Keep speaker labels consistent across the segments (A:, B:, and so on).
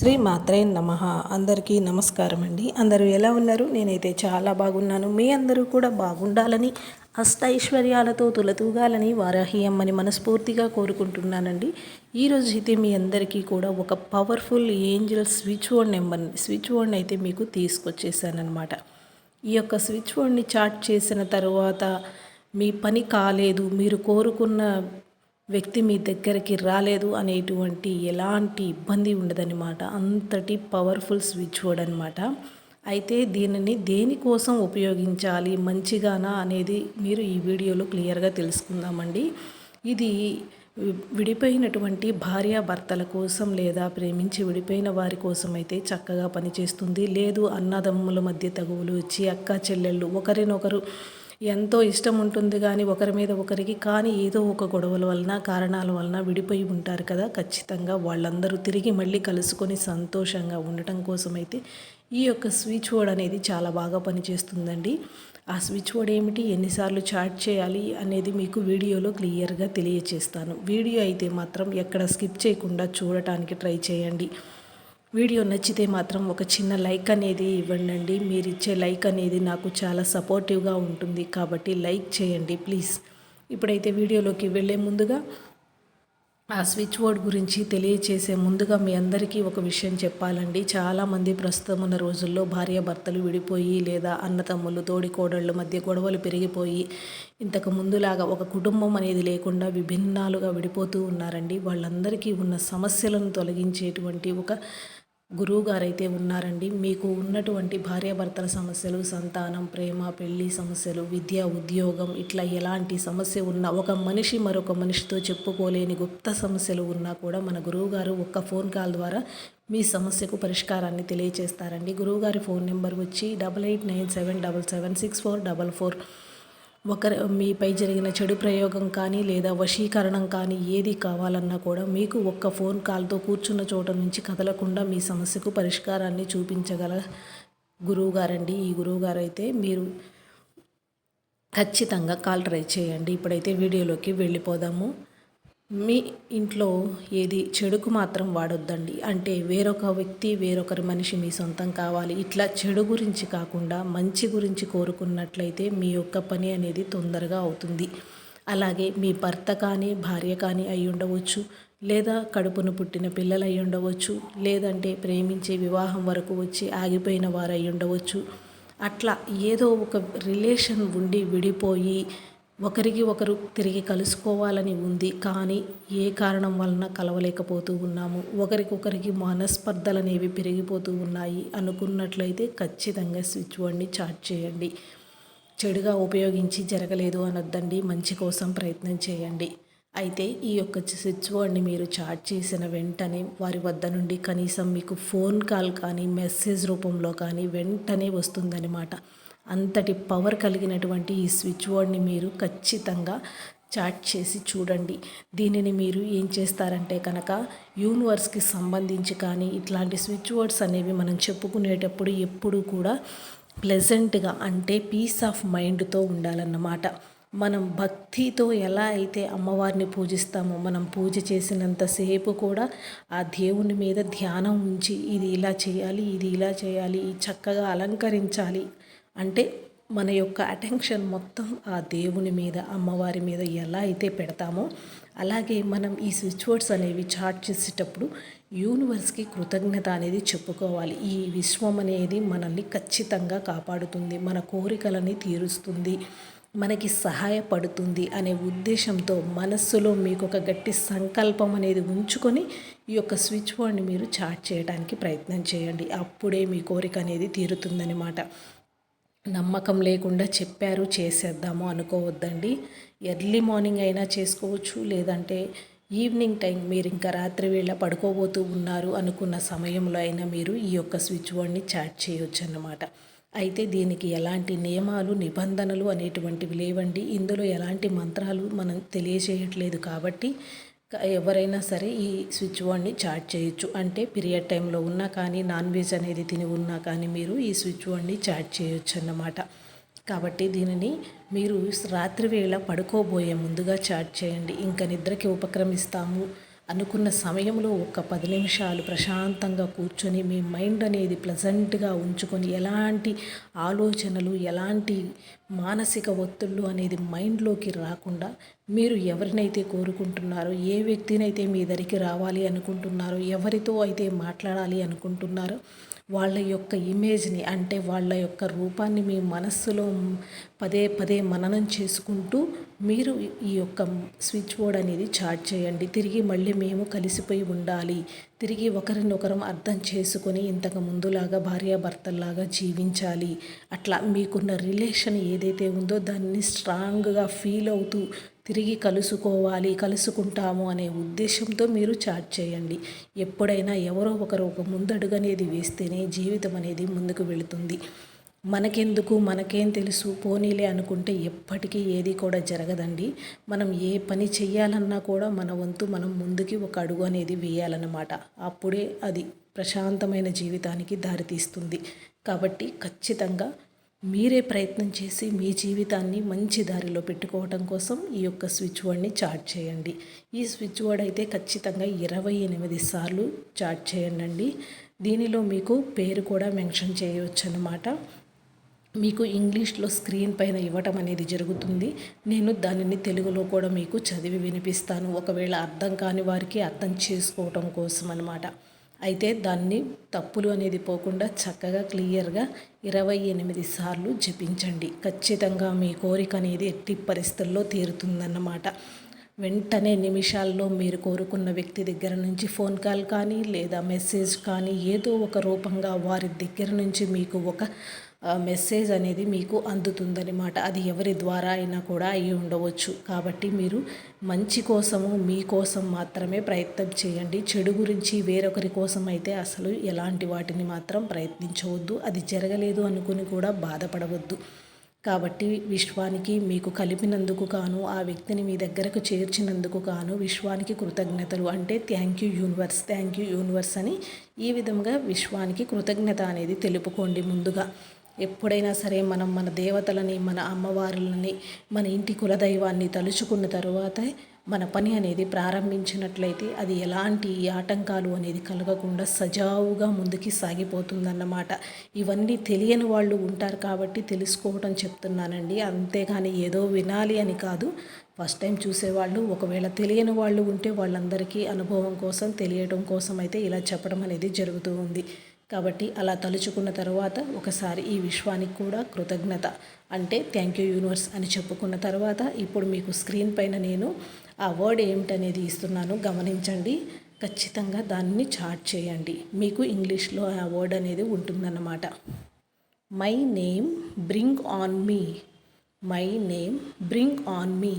A: శ్రీ మాత్రే నమ. అందరికీ నమస్కారం అండి అందరూ ఎలా ఉన్నారు? నేనైతే చాలా బాగున్నాను. మీ అందరూ కూడా బాగుండాలని అష్టైశ్వర్యాలతో తులతూగాలని వారాహి అమ్మని మనస్ఫూర్తిగా కోరుకుంటున్నానండి. ఈరోజు అయితే మీ అందరికీ కూడా ఒక powerful angel switch board number switch బోర్డ్ని అయితే మీకు తీసుకొచ్చేసానమాట ఈ యొక్క స్విచ్ బోర్డ్ని చాట్ చేసిన తర్వాత మీ పని కాలేదు. మీరు కోరుకున్న వ్యక్తి మీ దగ్గరికి రాలేదు అనేటువంటి ఎలాంటి ఇబ్బంది ఉండదన్నమాట. అంతటి పవర్ఫుల్ స్విచ్ బోర్డ్ అనమాట అయితే దీనిని దేనికోసం ఉపయోగించాలి మంచిగానా అనేది మీరు ఈ వీడియోలో క్లియర్గా తెలుసుకుందామండి. ఇది విడిపోయినటువంటి భార్యాభర్తల కోసం లేదా ప్రేమించి విడిపోయిన వారి కోసం అయితే చక్కగా పనిచేస్తుంది. లేదు అన్నదమ్ముల మధ్య తగువులు వచ్చి అక్క చెల్లెళ్ళు ఒకరినొకరు ఎంతో ఇష్టం ఉంటుంది కానీ ఒకరి మీద ఒకరికి కానీ ఏదో ఒక గొడవల వలన కారణాల వలన విడిపోయి ఉంటారు కదా. ఖచ్చితంగా వాళ్ళందరూ తిరిగి మళ్ళీ కలుసుకొని సంతోషంగా ఉండటం కోసమైతే ఈ యొక్క స్విచ్ బోర్డ్ అనేది చాలా బాగా పనిచేస్తుందండి. ఆ స్విచ్ బోర్డ్ ఏమిటి? ఎన్నిసార్లు చాట్ చేయాలి అనేది మీకు వీడియోలో క్లియర్గా తెలియచేస్తాను. వీడియో అయితే మాత్రం ఎక్కడ స్కిప్ చేయకుండా చూడటానికి ట్రై చేయండి. వీడియో నచ్చితే మాత్రం ఒక చిన్న లైక్ అనేది ఇవ్వండి మీరు ఇచ్చే లైక్ అనేది నాకు చాలా సపోర్టివ్గా ఉంటుంది. కాబట్టి లైక్ చేయండి ప్లీజ్ ఇప్పుడైతే వీడియోలోకి వెళ్ళే ముందుగా ఆ స్విచ్ బోర్డ్ గురించి తెలియచేసే ముందుగా మీ అందరికీ ఒక విషయం చెప్పాలండి. చాలామంది ప్రస్తుతం ఉన్న రోజుల్లో భార్యాభర్తలు విడిపోయి లేదా అన్నతమ్ములు తోడి కోడళ్ళ మధ్య గొడవలు పెరిగిపోయి ఇంతకు ముందులాగా ఒక కుటుంబం అనేది లేకుండా విభిన్నాలుగా విడిపోతూ ఉన్నారండి. వాళ్ళందరికీ ఉన్న సమస్యలను తొలగించేటువంటి ఒక గురువు గారైతే ఉన్నారండి మీకు ఉన్నటువంటి భార్యాభర్తల సమస్యలు సంతానం ప్రేమ పెళ్ళి సమస్యలు విద్య ఉద్యోగం ఇట్లా ఎలాంటి సమస్య ఉన్నా ఒక మనిషి మరొక మనిషితో చెప్పుకోలేని గుప్త సమస్యలు ఉన్నా కూడా మన గురువు గారు ఒక్క ఫోన్ కాల్ ద్వారా మీ సమస్యకు పరిష్కారాన్ని తెలియజేస్తారండి గురువుగారి ఫోన్ నెంబర్ వచ్చి double eight nine seven double seven six four double four. ఒకరి మీపై జరిగిన చెడు ప్రయోగం కానీ లేదా వశీకరణం కానీ ఏది కావాలన్నా కూడా మీకు ఒక్క ఫోన్ కాల్తో కూర్చున్న చోట నుంచి కదలకుండా మీ సమస్యకు పరిష్కారాన్ని చూపించగల గురువుగారండి. ఈ గురువుగారు అయితే మీరు ఖచ్చితంగా కాల్ ట్రై చేయండి. ఇప్పుడైతే వీడియోలోకి వెళ్ళిపోదాము. మీ ఇంట్లో ఏది చెడుకు మాత్రం వాడొద్దండి. అంటే వేరొక వ్యక్తి వేరొకరి మనిషి మీ సొంతం కావాలి. ఇట్లా చెడు గురించి కాకుండా మంచి గురించి కోరుకున్నట్లయితే మీ యొక్క పని అనేది తొందరగా అవుతుంది. అలాగే మీ భర్త కానీ భార్య కానీ అయి ఉండవచ్చు. లేదా కడుపును పుట్టిన పిల్లలు అయి ఉండవచ్చు. లేదంటే ప్రేమించే వివాహం వరకు వచ్చి ఆగిపోయిన వారు అయి ఉండవచ్చు. అట్లా ఏదో ఒక రిలేషన్ ఉండి విడిపోయి ఒకరికి ఒకరు తిరిగి కలుసుకోవాలని ఉంది. కానీ ఏ కారణం వలన కలవలేకపోతూ ఉన్నాము? ఒకరికొకరికి మనస్పర్ధలు అనేవి పెరిగిపోతూ ఉన్నాయి. అనుకున్నట్లయితే ఖచ్చితంగా స్విచ్ బోర్డ్ని చార్జ్ చేయండి. చెడుగా ఉపయోగించి జరగలేదు అనొద్దండి. మంచి కోసం ప్రయత్నం చేయండి. అయితే ఈ యొక్క స్విచ్ బోర్డ్ని మీరు చార్జ్ చేసిన వెంటనే వారి వద్ద నుండి కనీసం మీకు ఫోన్ కాల్ కానీ మెసేజ్ రూపంలో కానీ వెంటనే వస్తుందన్నమాట. అంతటి పవర్ కలిగినటువంటి ఈ స్విచ్ బోర్డ్ని మీరు ఖచ్చితంగా చాట్ చేసి చూడండి. దీనిని మీరు ఏం చేస్తారంటే కనుక యూనివర్స్కి సంబంధించి కానీ ఇట్లాంటి స్విచ్ బోర్డ్స్ అనేవి మనం చెప్పుకునేటప్పుడు ఎప్పుడూ కూడా ప్లెజెంట్గా అంటే పీస్ ఆఫ్ మైండ్తో ఉండాలన్నమాట. మనం భక్తితో ఎలా అయితే అమ్మవారిని పూజిస్తామో మనం పూజ చేసినంతసేపు కూడా ఆ దేవుని మీద ధ్యానం ఉంచి ఇది ఇలా చేయాలి ఇది ఇలా చేయాలి చక్కగా అలంకరించాలి అంటే మన యొక్క అటెన్షన్ మొత్తం ఆ దేవుని మీద అమ్మవారి మీద ఎలా అయితే పెడతామో అలాగే మనం ఈ స్విచ్ బోర్డ్స్ అనేవి చార్ట్ చేసేటప్పుడు యూనివర్స్కి కృతజ్ఞత అనేది చెప్పుకోవాలి. ఈ విశ్వం అనేది మనల్ని ఖచ్చితంగా కాపాడుతుంది మన కోరికలని తీరుస్తుంది మనకి సహాయపడుతుంది అనే ఉద్దేశంతో మనస్సులో మీకు ఒక గట్టి సంకల్పం అనేది ఉంచుకొని ఈ యొక్క స్విచ్ బోర్డ్ని మీరు చాట్ చేయడానికి ప్రయత్నం చేయండి. అప్పుడే మీ కోరిక అనేది తీరుతుందనమాట నమ్మకం లేకుండా చెప్పారు చేసేద్దాము అనుకోవద్దండి. ఎర్లీ మార్నింగ్ అయినా చేసుకోవచ్చు లేదంటే ఈవినింగ్ టైం మీరు ఇంకా రాత్రి వేళ పడుకోబోతూ ఉన్నారు అనుకున్న సమయంలో అయినా మీరు ఈ యొక్క స్విచ్ బోర్డ్ని చాట్ చేయొచ్చు అన్నమాట అయితే దీనికి ఎలాంటి నియమాలు నిబంధనలు అనేటువంటివి లేవండి. ఇందులో ఎలాంటి మంత్రాలు మనం తెలియజేయట్లేదు కాబట్టి ఎవరైనా సరే ఈ స్విచ్ బోర్డ్ని చార్జ్ చేయొచ్చు. అంటే పీరియడ్ టైంలో ఉన్నా కానీ నాన్ వెజ్ అనేది తిని ఉన్నా కానీ మీరు ఈ స్విచ్ బోర్డ్ని చార్జ్ చేయొచ్చు అన్నమాట కాబట్టి దీనిని మీరు రాత్రి వేళ పడుకోబోయే ముందుగా చార్జ్ చేయండి. ఇంకా నిద్రకి ఉపక్రమిస్తాము. అనుకున్న సమయంలో ఒక పది నిమిషాలు ప్రశాంతంగా కూర్చొని మీ మైండ్ అనేది ప్లజెంట్గా ఉంచుకొని ఎలాంటి ఆలోచనలు ఎలాంటి మానసిక ఒత్తిళ్ళు అనేది మైండ్లోకి రాకుండా మీరు ఎవరినైతే కోరుకుంటున్నారో ఏ వ్యక్తినైతే మీ దగ్గరికి రావాలి అనుకుంటున్నారో ఎవరితో అయితే మాట్లాడాలి అనుకుంటున్నారో వాళ్ళ యొక్క ఇమేజ్ని అంటే వాళ్ళ యొక్క రూపాన్ని మీ మనస్సులో పదే పదే మననం చేసుకుంటూ మీరు ఈ యొక్క స్విచ్ బోర్డ్ అనేది చార్జ్ చేయండి. తిరిగి మళ్ళీ మేము కలిసిపోయి ఉండాలి. తిరిగి ఒకరినొకరం అర్థం చేసుకొని ఇంతకు ముందులాగా భార్యాభర్తల్లాగా జీవించాలి. అట్లా మీకున్న రిలేషన్ ఏదైతే ఉందో దాన్ని స్ట్రాంగ్గా ఫీల్ అవుతూ తిరిగి కలుసుకోవాలి కలుసుకుంటాము అనే ఉద్దేశంతో మీరు చాట్ చేయండి. ఎప్పుడైనా ఎవరో ఒకరు ఒక ముందడుగు అనేది వేస్తేనే జీవితం అనేది ముందుకు వెళుతుంది. మనకెందుకు మనకేం తెలుసు పోనీలే అనుకుంటే ఎప్పటికీ ఏది కూడా జరగదండి. మనం ఏ పని చేయాలన్నా కూడా మన వంతు మనం ముందుకి ఒక అడుగు అనేది వేయాలన్నమాట. అప్పుడే అది ప్రశాంతమైన జీవితానికి దారితీస్తుంది. కాబట్టి ఖచ్చితంగా మీరే ప్రయత్నం చేసి మీ జీవితాన్ని మంచి దారిలో పెట్టుకోవటం కోసం ఈ యొక్క స్విచ్ బోర్డ్ని చార్ట్ చేయండి. ఈ స్విచ్ బోర్డ్ అయితే ఖచ్చితంగా ఇరవై ఎనిమిది సార్లు చాట్ చేయండి దీనిలో మీకు పేరు కూడా మెన్షన్ చేయవచ్చు అన్నమాట మీకు ఇంగ్లీష్లో స్క్రీన్ పైన ఇవ్వటం అనేది జరుగుతుంది. నేను దానిని తెలుగులో కూడా మీకు చదివి వినిపిస్తాను. ఒకవేళ అర్థం కాని వారికి అర్థం చేసుకోవటం కోసం అనమాట అయితే దాన్ని తప్పులు అనేది పోకుండా చక్కగా క్లియర్గా ఇరవై ఎనిమిది సార్లు జపించండి. ఖచ్చితంగా మీ కోరిక అనేది ఎట్టి పరిస్థితుల్లో తీరుతుందన్నమాట. వెంటనే నిమిషాల్లో మీరు కోరుకున్న వ్యక్తి దగ్గర నుంచి ఫోన్ కాల్ కానీ లేదా మెసేజ్ కానీ ఏదో ఒక రూపంగా వారి దగ్గర నుంచి మీకు ఒక మెసేజ్ అనేది మీకు అందుతుందనమాట అది ఎవరి ద్వారా అయినా కూడా అయి ఉండవచ్చు. కాబట్టి మీరు మంచి కోసము మీకోసం మాత్రమే ప్రయత్నం చేయండి. చెడు గురించి వేరొకరి కోసం అయితే అసలు ఎలాంటి వాటిని మాత్రం ప్రయత్నించవద్దు. అది జరగలేదు అనుకుని కూడా బాధపడవద్దు. కాబట్టి విశ్వానికి మీకు కలిపినందుకు కాను ఆ వ్యక్తిని మీ దగ్గరకు చేర్చినందుకు కాను విశ్వానికి కృతజ్ఞతలు. అంటే thank you universe thank you universe అని ఈ విధంగా విశ్వానికి కృతజ్ఞత అనేది తెలుపుకోండి ముందుగా. ఎప్పుడైనా సరే మనం మన దేవతలని మన అమ్మవారులని మన ఇంటి కులదైవాన్ని తలుచుకున్న తరువాత మన పని అనేది ప్రారంభించినట్లయితే అది ఎలాంటి ఆటంకాలు అనేది కలగకుండా సజావుగా ముందుకి సాగిపోతుందన్నమాట. ఇవన్నీ తెలియని వాళ్ళు ఉంటారు కాబట్టి తెలుసుకోవటం చెప్తున్నానండి. అంతేగాని ఏదో వినాలి అని కాదు. ఫస్ట్ టైం చూసేవాళ్ళు ఒకవేళ తెలియని వాళ్ళు ఉంటే వాళ్ళందరికీ అనుభవం కోసం తెలియటం కోసం అయితే ఇలా చెప్పడం అనేది జరుగుతూ ఉంది. కాబట్టి అలా తలుచుకున్న తర్వాత ఒకసారి ఈ విశ్వానికి కూడా కృతజ్ఞత అంటే థ్యాంక్ యూ యూనివర్స్ అని చెప్పుకున్న తర్వాత ఇప్పుడు మీకు స్క్రీన్ పైన నేను ఆ వర్డ్ ఏమిటనేది ఇస్తున్నాను. గమనించండి. ఖచ్చితంగా దాన్ని చార్ట్ చేయండి. మీకు ఇంగ్లీష్లో ఆ వర్డ్ అనేది ఉంటుందన్నమాట. My name bring on me my name bring on me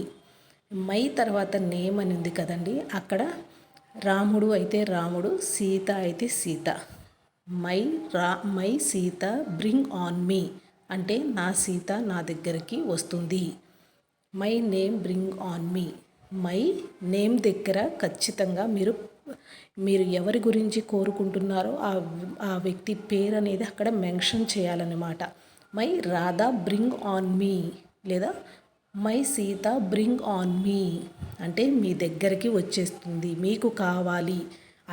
A: my తర్వాత నేమ్ అని ఉంది కదండి. అక్కడ రాముడు అయితే రాముడు సీత అయితే సీత. మై రా my Sita bring on me అంటే నా సీత నా దగ్గరికి వస్తుంది. My name bring on me. My name దగ్గర ఖచ్చితంగా మీరు మీరు ఎవరి గురించి కోరుకుంటున్నారో ఆ ఆ వ్యక్తి పేరు అనేది అక్కడ మెన్షన్ చేయాలన్నమాట. My Radha bring on me లేదా my Sita bring on me అంటే మీ దగ్గరికి వచ్చేస్తుంది. మీకు కావాలి.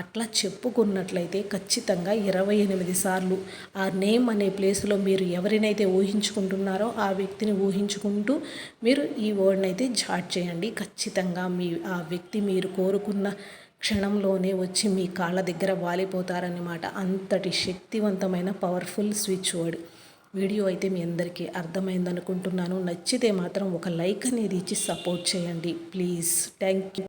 A: అట్లా చెప్పుకున్నట్లయితే ఖచ్చితంగా ఇరవై ఎనిమిది సార్లు ఆ నేమ్ అనే ప్లేస్లో మీరు ఎవరినైతే ఊహించుకుంటున్నారో ఆ వ్యక్తిని ఊహించుకుంటూ మీరు ఈ వర్డ్ని అయితే జాట్ చేయండి. ఖచ్చితంగా మీ ఆ వ్యక్తి మీరు కోరుకున్న క్షణంలోనే వచ్చి మీ కాళ్ళ దగ్గర వాలిపోతారన్నమాట. అంతటి శక్తివంతమైన పవర్ఫుల్ స్విచ్ వర్డ్ వీడియో అయితే మీ అందరికీ అర్థమైందనుకుంటున్నాను. నచ్చితే మాత్రం ఒక లైక్ అనేది ఇచ్చి సపోర్ట్ చేయండి. Please thank you